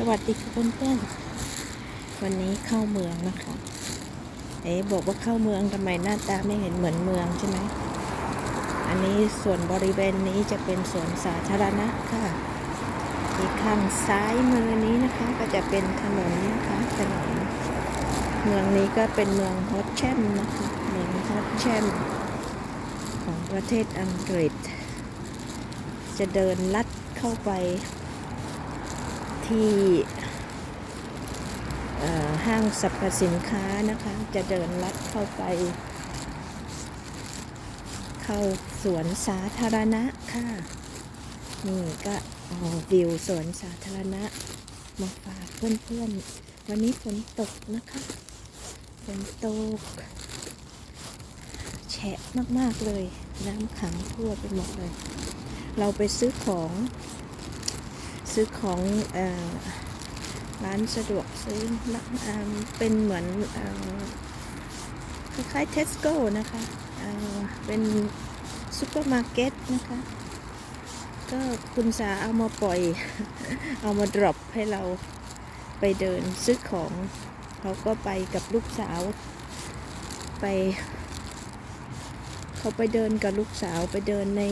สวัสดีค่ะเพื่อนๆ วันนี้เข้าเมืองนะคะ เอ๊ะบอกว่าเข้าเมืองทำไมหน้าตาไม่เห็นเหมือนเมืองใช่ไหม อันนี้ส่วนบริเวณนี้จะเป็นสวนสาธารณะค่ะ อีกข้างซ้ายมือนี้นะคะ ก็จะเป็นถนนนะคะถนน เมืองนี้ก็เป็นเมืองฮอตแชมนะคะเมืองฮอตแชมของประเทศอังกฤษ จะเดินลัดเข้าไป ที่ห้างสรรพสินค้านะคะ จะเดินลัดเข้าไป เข้าสวนสาธารณะค่ะ นี่ก็เอาวิวสวนสาธารณะ มาฝากเพื่อนๆ วันนี้ฝนตกนะคะฝนตก แฉะมากๆเลย น้ำขังทั่วไปหมดเลย เราไปซื้อของ ซื้อของอร้านสะดวกซื้ออเป็นเหมือนอคล้ายๆเทสโก้นะคะเเป็นซูเปอร์มาร์เก็ตนะคะ ก็คุณสาเอามาปล่อย เอามาดรอปให้เราไปเดินซื้อของเขาก็ไปกับลูกสาว ไป เขาไปเดินกับลูกสาวไปเดินใน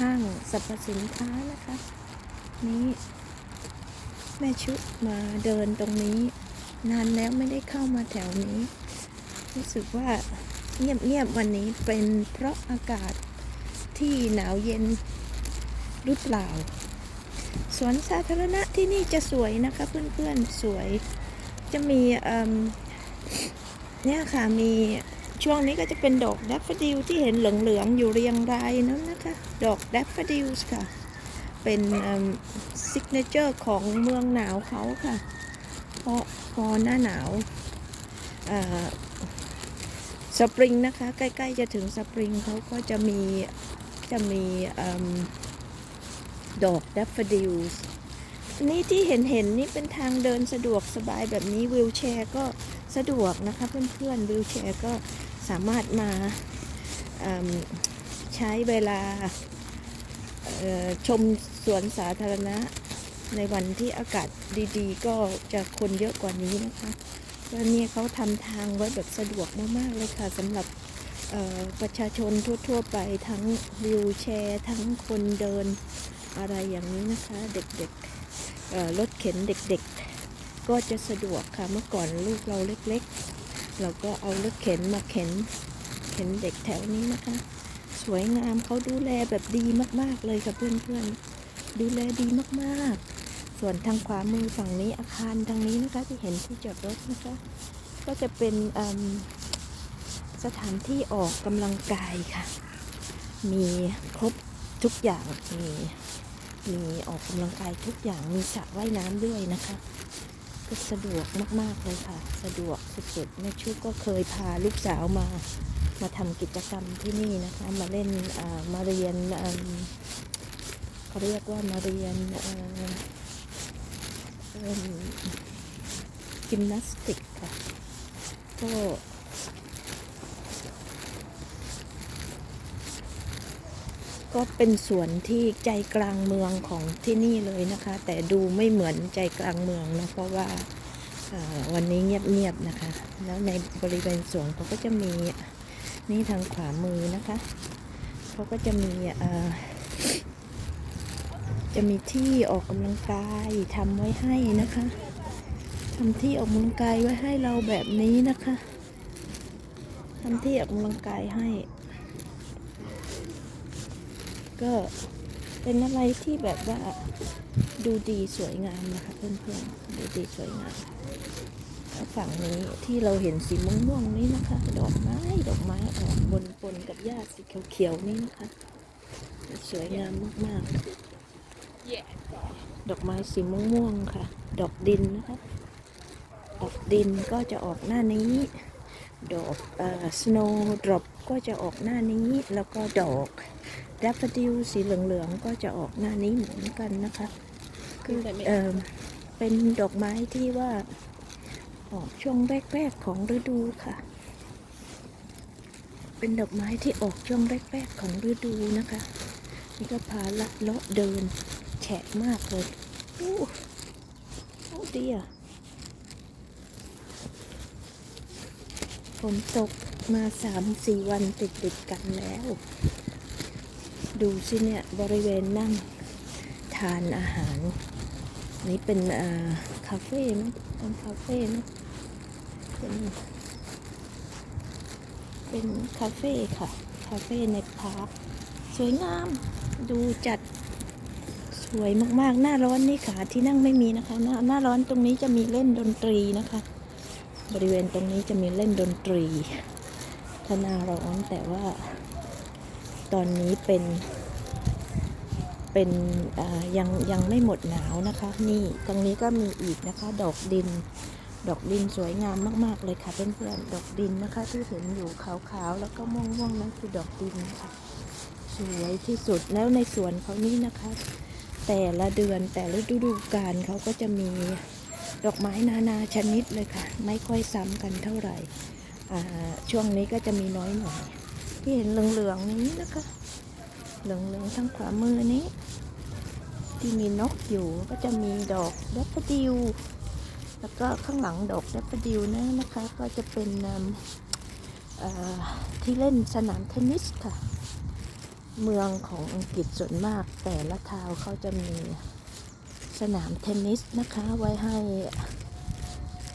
ห้างสรรพสินค้านะคะ นี้ แม่ชุมาเดินตรงนี้ นานแล้วไม่ได้เข้ามาแถวนี้ รู้สึกว่าเงียบๆวันนี้เป็นเพราะอากาศที่หนาวเย็นหรือเปล่า สวนสาธารณะที่นี่จะสวยนะคะเพื่อนๆสวย จะมีเอิ่มเนี่ยค่ะมีช่วงนี้ก็จะเป็นดอกแดฟฟดิลที่เห็นเหลืองๆอยู่เรียงรายนั้นนะคะ ดอกแดฟฟดิลค่ะ เป็นซิกเนเจอร์ของเมืองหนาวเขาค่ะ เพราะพอหน้าหนาวสปริงนะคะ ใกล้ๆจะถึงสปริงเขาก็จะมีจะมีดอกดัฟฟดิลนี่ที่เห็นเห็นๆนี่เป็นทางเดินสะดวกสบายแบบนี้วิวแชร์ก็สะดวกนะคะเพื่อนๆวิวแชร์ก็สามารถมาใช้เวลา ชมสวนสาธารณะ ในวันที่อากาศดีๆ ก็จะคนเยอะกว่านี้นะคะก็เนี่ยเขาทำทางไว้แบบสะดวกมากๆเลยค่ะสำหรับประชาชนทั่ว ๆ ไปทั้งวิวแชร์ ทั้งคนเดินอะไรอย่างนี้นะคะ เด็กๆรถเข็นเด็กๆ ก็จะสะดวกค่ะเมื่อก่อนลูกเราเล็กๆ เราก็เอารถเข็นมาเข็นเข็นเด็กแถวนี้นะคะ สวยงามเขาดูแลแบบดีมาก ๆ เลยค่ะเพื่อนๆ ดูแลดีมากๆ ส่วนทางขวามือฝั่งนี้อาคารทางนี้นะคะที่เห็นที่จอดรถนะคะ ก็จะเป็นสถานที่ออกกำลังกายค่ะ มีครบทุกอย่างมีมีออกกำลังกายทุกอย่างมีสระว่ายน้ำด้วยนะคะ ก็สะดวกมาก ๆ เลยค่ะ สะดวกสุดๆแม่ชุก็เคยพาลูกสาวมา มาทำกิจกรรมที่นี่นะคะ มาเล่นมาเรียนเขาเรียกว่ามาเรียนเอ่อเอิ่มนาสติกค่ะก็ก็เป็นสวนที่ใจกลางเมืองของที่นี่เลยนะคะ แต่ดูไม่เหมือนใจกลางเมืองนะเพราะว่าวันนี้เงียบๆนะคะ แล้วในบริเวณสวนเขาก็จะมี นี่ทางขวามือนะคะเขาก็จะมีจะมีที่ออกกำลังกายทำไว้ให้นะคะทำที่ออกกำลังกายไว้ให้เราแบบนี้นะคะทำที่ออกกำลังกายให้ ก็เป็นอะไรที่แบบว่าดูดีสวยงามนะคะเพื่อนๆดูดีสวยงาม ฝั่งนี้ที่เราเห็นสีม่วงๆนี้นะคะ ดอกไม้ดอกไม้ออกบนปนกับหญ้าสีเขียวๆนี่นะคะ สวยงามมากๆ ดอกไม้สีม่วงๆค่ะ ดอกดินนะคะ ดอกดินก็จะออกหน้านี้ ดอกสโนว์ดรอปก็จะออกหน้านี้ แล้วก็ดอกดัฟฟดิลสีเหลืองๆก็จะออกหน้านี้เหมือนกันนะคะ คือเอ่อเป็นดอกไม้ที่ว่า ออก ช่วงแรก ๆ ของฤดูค่ะ เป็นดอกไม้ที่ออกช่วงแรก ๆ ของฤดูนะคะ นี่ก็พาลัดเลาะเดินแฉะมากเลยอู้อู้ดีอะฝนตกมาสามสี่วันติดติดกันแล้ว ดูสิเนี่ย บริเวณนั่งทานอาหาร นี่เป็นอ่อคาเฟ่มั้งเป็นคาเฟ่นะ เป็น เป็นคาเฟ่ค่ะ คาเฟ่ในพาร์คสวยงาม ดูจัดสวยมากๆ หน้าร้อนนี่ค่ะ ที่นั่งไม่มีนะคะ หน้าหน้าร้อนตรงนี้จะมีเล่นดนตรีนะคะ บริเวณตรงนี้จะมีเล่นดนตรีถ้าหน้าร้อนแต่ว่า ตอนนี้เป็น เป็นยังยังไม่หมดหนาวนะคะ นี่ตรงนี้ก็มีอีกนะคะ ดอกดิน ดอกดินสวยงามมากๆเลยค่ะเพื่อนๆ ดอกดินนะคะ ที่เห็นอยู่ขาวๆ แล้วก็ม่วงๆนั่นคือดอกดินค่ะสวยที่สุดแล้วในสวนเขานี่นะคะ แต่ละเดือนแต่ละฤดูกาลเขาก็จะมีดอกไม้นานาชนิดเลยค่ะ ไม่ค่อยซ้ำกันเท่าไหร่ช่วงนี้ก็จะมีน้อยหน่อย ที่เห็นเหลืองๆนี้นะคะ เหลืองๆทางขวามือนี้ ที่มีนกอยู่ก็จะมีดอกแดฟดิล แล้วก็ข้างหลังดอกแดฟดิลนะนะคะ ก็จะเป็นที่เล่นสนามเทนนิสค่ะ เมืองของอังกฤษส่วนมาก แต่ละทาวเขาจะมีสนามเทนนิสนะคะ ไว้ให้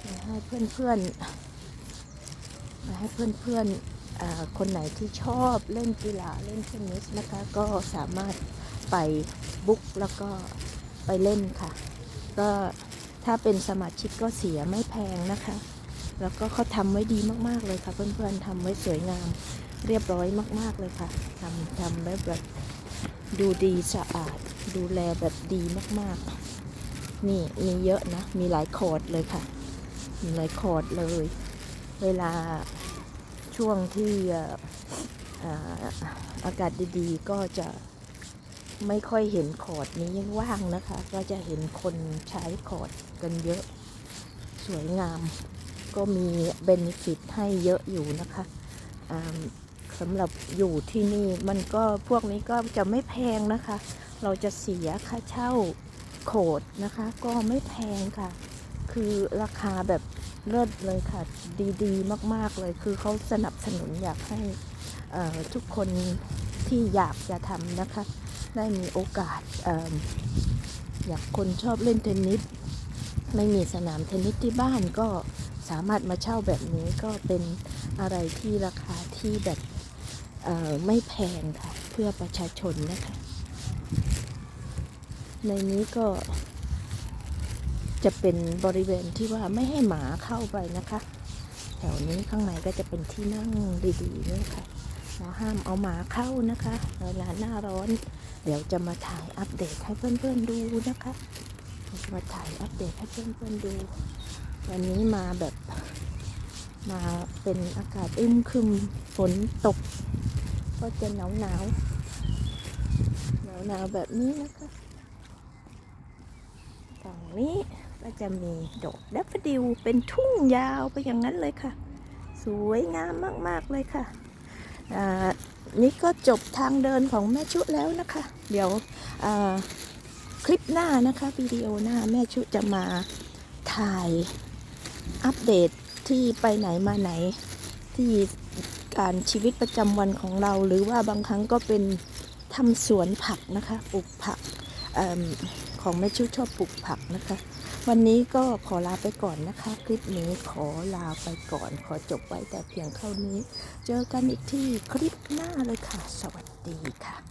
ไว้ให้เพื่อนๆไว้ให้เพื่อนๆเอ่อคนไหนที่ชอบเล่นกีฬาเล่นเทนนิสนะคะ ก็สามารถไปบุ๊กแล้วก็ไปเล่นค่ะ ก็ ถ้าเป็นสมาชิกก็เสียไม่แพงนะคะ แล้วก็เขาทำไว้ดีมากๆเลยค่ะเพื่อนๆทำไว้สวยงามเรียบร้อยมาก ๆเลยค่ะทำทำแบบแบบดูดีสะอาด ดูแลแบบดีมากๆ นี่มีเยอะนะ มีหลายคอร์ดเลยค่ะ มีหลายคอร์ดเลย เวลาช่วงที่อากาศดีๆ ก็จะ ไม่ค่อยเห็นคอร์ดนี้ยังว่างนะคะ ก็จะเห็นคนใช้คอร์ดกันเยอะ สวยงาม ก็มีเบนฟิตให้เยอะอยู่นะคะสำหรับอยู่ที่นี่มันก็พวกนี้ก็จะไม่แพงนะคะ เราจะเสียค่าเช่าโขดนะคะ ก็ไม่แพงค่ะ คือราคาแบบเลิศเลยค่ะ ดีๆ มากๆเลย คือเขาสนับสนุนอยากให้ทุกคนที่อยากจะทำนะคะ ได้มีโอกาสอิ่มอยากคนชอบเล่นเทนนิสไม่มีสนามเทนนิสที่บ้านก็สามารถมาเช่าแบบนี้ก็เป็นอะไรที่ราคาที่แบบไม่แพงค่ะ เพื่อประชาชนนะคะ ในนี้ก็จะเป็นบริเวณที่ว่าไม่ให้หมาเข้าไปนะคะ แถวนี้ข้างในก็จะเป็นที่นั่งดีๆเนี่ยค่ะ เราห้ามเอาหมาเข้านะคะเวลาหน้าร้อน เดี๋ยวจะมาถ่ายอัปเดตให้เพื่อนๆดูนะคะจะมาถ่ายอัปเดตให้เพื่อนๆดู วันนี้มาแบบมาเป็นอากาศอึมครึมฝนตก ก็จะหนาวหนาวหนาวหนาวแบบนี้นะคะฝั่งนี้ก็จะมีดอกดัฟฟดิลเป็นทุ่งยาวไปอย่างนั้นเลยค่ะ สวยงามมาก ๆ เลยค่ะ นี่ก็จบทางเดินของแม่ชุแล้วนะคะ เดี๋ยวคลิปหน้านะคะวิดีโอหน้าแม่ชุจะมาถ่ายอัปเดตที่ไปไหนมาไหน ที่การชีวิตประจำวันของเรา หรือว่าบางครั้งก็เป็นทำสวนผักนะคะปลูกผักอของแม่ชุชอบปลูกผักนะคะ วันนี้ก็ขอลาไปก่อนนะคะ คลิปนี้ขอลาไปก่อน ขอจบไว้แต่เพียงเท่านี้ เจอกันอีกที่คลิปหน้าเลยค่ะ สวัสดีค่ะ